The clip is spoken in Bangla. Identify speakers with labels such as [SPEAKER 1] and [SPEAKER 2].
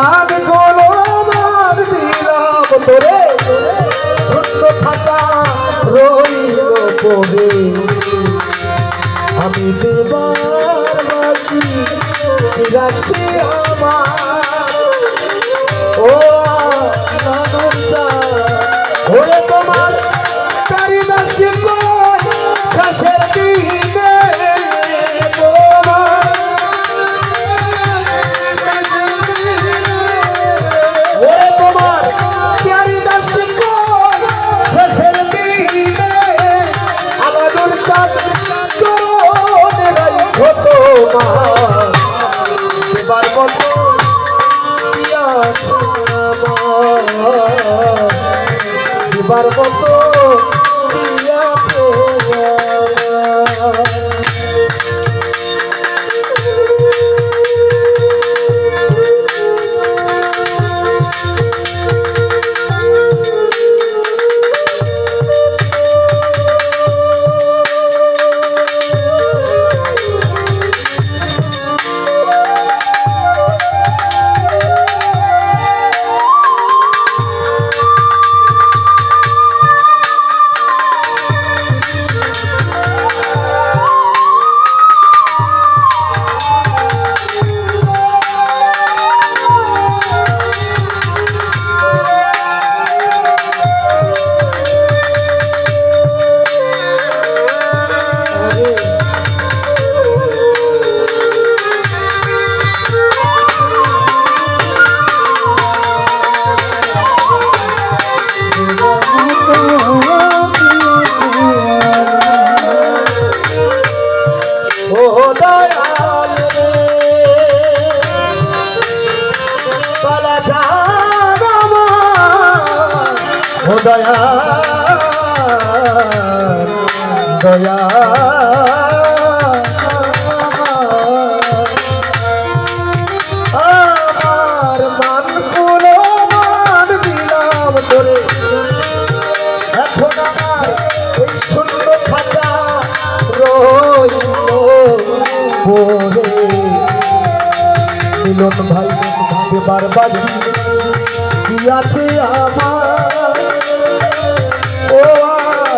[SPEAKER 1] আমার মান গলো মান দিলাম তোরে। সত্য খাঁচা রইল পড়ে। আমি দেবার বাকি রাখছি আমার। ও নানন্দা ওরে এবার মতো রইল পরে মিলন ভাই এবার বাড়ি কি আছে আমার? ও